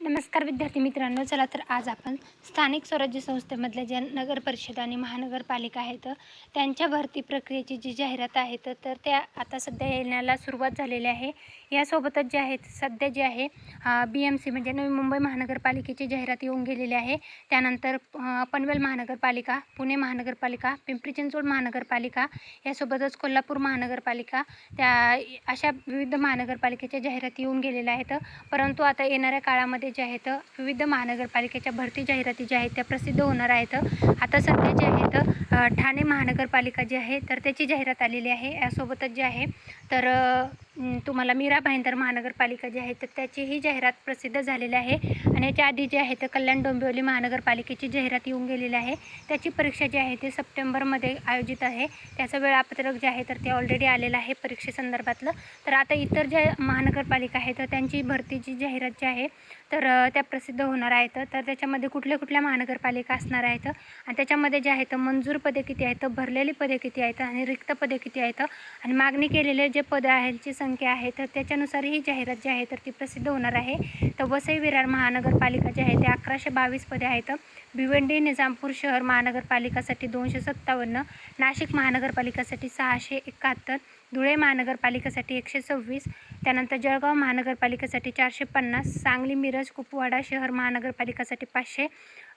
नमस्कार विद्यार्थी मित्रांनो चला तर आज आपण स्थानिक स्वराज्य संस्थेमधल्या ज्या नगर परिषद आणि महानगरपालिका आहेत त्यांच्या भरती प्रक्रियेची जी जाहिरात आहेत तर त्या आता सध्या येण्याला सुरुवात झालेली आहे. यासोबतच जे आहेत सध्या जे आहे बी एम सी म्हणजे नवी मुंबई महानगरपालिकेची जाहिरात येऊन गेलेली आहे. त्यानंतर पनवेल महानगरपालिका पुणे महानगरपालिका पिंपरी चिंचवड महानगरपालिका यासोबतच कोल्हापूर महानगरपालिका त्या अशा विविध महानगरपालिकेच्या जाहिराती येऊन गेलेल्या आहेत. परंतु आता येणाऱ्या काळामध्ये जे आहेत विविध महानगरपालिकेच्या भरती जाहिराती ज्या आहेत त्या प्रसिद्ध होणार आहेत. आता सध्या जे आहेत ठाणे महानगरपालिका जी आहे तर त्याची जाहिरात आलेली आहे. यासोबतच जे आहे तर तुम्हाला मीरा भाईंदर महानगरपालिका जी आहे तर त्याचीही जाहिरात प्रसिद्ध झालेली आहे. आणि याच्या आधी जे आहे तर कल्याण डोंबिवली महानगरपालिकेची जाहिरात येऊन गेलेली आहे. त्याची परीक्षा जी आहे ती सप्टेंबरमध्ये आयोजित आहे. त्याचं वेळापत्रक जे आहे तर ते ऑलरेडी आलेलं आहे परीक्षेसंदर्भातलं तर आता इतर ज्या महानगरपालिका आहेत तर त्यांची भरतीची जाहिरात जी आहे तर त्या प्रसिद्ध होणार आहेत. तर त्याच्यामध्ये कुठल्या कुठल्या महानगरपालिका असणार आहेत? आणि त्याच्यामध्ये जे आहेत मंजूर पदे किती आहेत? भरलेली पदे किती आहेत? आणि रिक्त पदे किती आहेत? आणि मागणी केलेले जे पदं आहेत संख्या आहे तर त्याच्यानुसार ही जाहिरात जी आहे तर ती प्रसिद्ध होणार आहे. तर वसई विरार महानगरपालिका जी आहे ते अकराशे बावीस पदे आहेत भिवंडी निजामपूर शहर महानगरपालिकासाठी दोनशे सत्तावन्न नाशिक महानगरपालिकासाठी सहाशे एकाहत्तर धुळे महानगरपालिकेसाठी एकशे सव्वीस त्यानंतर जळगाव महानगरपालिकेसाठी चारशे पन्नास सांगली मिरज कुपवाडा शहर महानगरपालिकासाठी पाचशे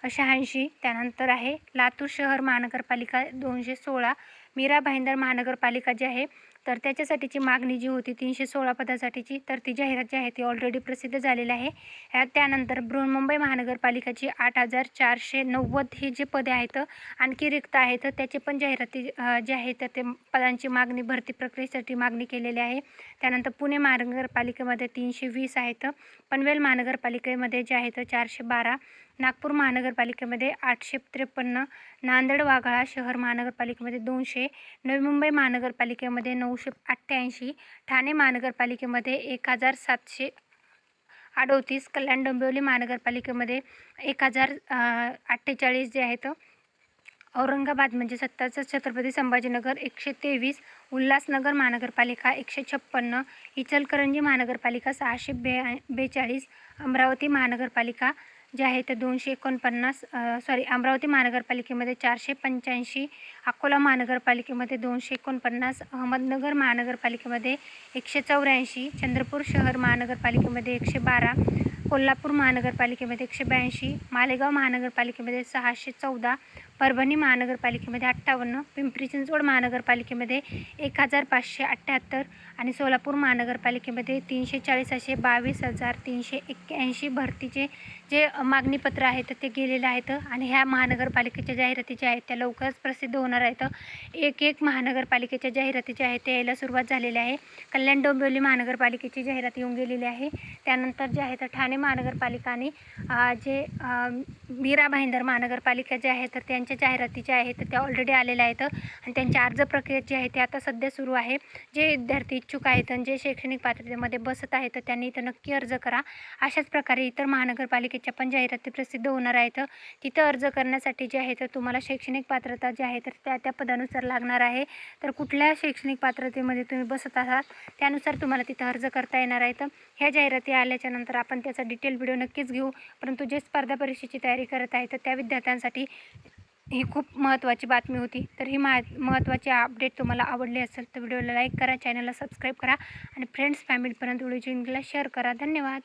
शहाऐंशी त्यानंतर आहे लातूर शहर महानगरपालिका दोनशे सोळा मीरा भाईंदर महानगरपालिका जी आहे तर त्याच्यासाठीची मागणी जी होती तीनशे सोळा पदासाठीची तर ती जाहिरात जी आहे ती ऑलरेडी प्रसिद्ध झालेली आहे. त्यानंतर बृहन्मुंबई महानगरपालिकाची आठ हजार चारशे नव्वद ही जी पदे आहेत आणखी रिक्त आहेत त्याची पण जाहिराती जे जी आहे तर ते पदांची मागणी भरती प्रक्रियेसाठी मागणी केलेली आहे. त्यानंतर पुणे महानगरपालिकेमध्ये तीनशे वीस आहेत पनवेल महानगरपालिकेमध्ये जे आहेत चारशे बारा नागपूर महानगरपालिकेमध्ये आठशे त्रेपन्न नांदेड वाघाळा शहर महानगरपालिकेमध्ये दोनशे नवी मुंबई महानगरपालिकेमध्ये नऊशे अठ्ठ्याऐंशी ठाणे महानगरपालिकेमध्ये एक हजार सातशे अडोतीस कल्याण डोंबिवली महानगरपालिकेमध्ये एक हजार अठ्ठेचाळीस जे आहेत औरंगाबाद म्हणजे सत्ताचं छत्रपती संभाजीनगर एकशे तेवीस उल्हासनगर महानगरपालिका एकशे छप्पन्न इचलकरंजी महानगरपालिका सहाशे बे बेचाळीस अमरावती महानगरपालिका जे आहे ते दोनशे एकोणपन्नास सॉरी अमरावती महानगरपालिकेमध्ये चारशे पंच्याऐंशी अकोला महानगरपालिकेमध्ये दोनशे एकोणपन्नास अहमदनगर महानगरपालिकेमध्ये एकशे चौऱ्याऐंशी चंद्रपूर शहर महानगरपालिकेमध्ये एकशे बारा कोल्हापूर महानगरपालिकेमध्ये एकशे ब्याऐंशी मालेगाव महानगरपालिकेमध्ये सहाशे चौदा परभणी महानगरपालिकेमध्ये अठ्ठावन्न पिंपरी चिंचवड महानगरपालिकेमध्ये एक हजार पाचशे अठ्ठ्याहत्तर आणि सोलापूर महानगरपालिकेमध्ये तीनशे चाळीस असे बावीस हजार तीनशे एक्क्याऐंशी भरतीचे जे मागणीपत्र आहेत ते गेलेलं आहेत आणि ह्या महानगरपालिकेच्या जाहिराती ज्या आहेत त्या लवकरच प्रसिद्ध होणार आहेत. एक एक महानगरपालिकेच्या जाहिराती ज्या आहेत त्या यायला सुरुवात झालेली आहे. कल्याण डोंबिवली महानगरपालिकेची जाहिरात येऊन गेलेली आहे. त्यानंतर जे आहे तर ठाणे महानगरपालिका आणि जे मीरा भाईंदर महानगरपालिका जे आहेत तर त्यांच्या जाहिराती ज्या आहेत त्या ऑलरेडी आलेल्या आहेत आणि त्यांच्या अर्ज प्रक्रिया जी आहे ती आता सध्या सुरू आहे. जे विद्यार्थी इच्छुक आहेत आणि जे शैक्षणिक पात्रतेमध्ये बसत आहेत त्यांनी इथं नक्की अर्ज करा. अशाच प्रकारे इतर महानगरपालिकेच्या पण जाहिराती प्रसिद्ध होणार आहेत. तिथं अर्ज करण्यासाठी जे आहे तर तुम्हाला शैक्षणिक पात्रता जी आहे तर त्या त्या पदानुसार लागणार आहे. तर कुठल्या शैक्षणिक पात्रतेमध्ये तुम्ही बसत आहात त्यानुसार तुम्हाला तिथं अर्ज करता येणार आहेत. ह्या जाहिराती आल्याच्यानंतर आपण त्याचा डिटेल व्हिडिओ नक्कीच घेऊ. परंतु जे स्पर्धा परीक्षेची तयारी करत आहे तर त्या विद्यार्थ्यांसाठी ही खूप महत्त्वाची बातमी होती. तर ही मा महत्त्वाची अपडेट तुम्हाला आवडली असेल तर व्हिडिओला लाईक करा चॅनलला सबस्क्राईब करा आणि फ्रेंड्स फॅमिलीपर्यंत व्हिडिओ लिंकला शेअर करा. धन्यवाद.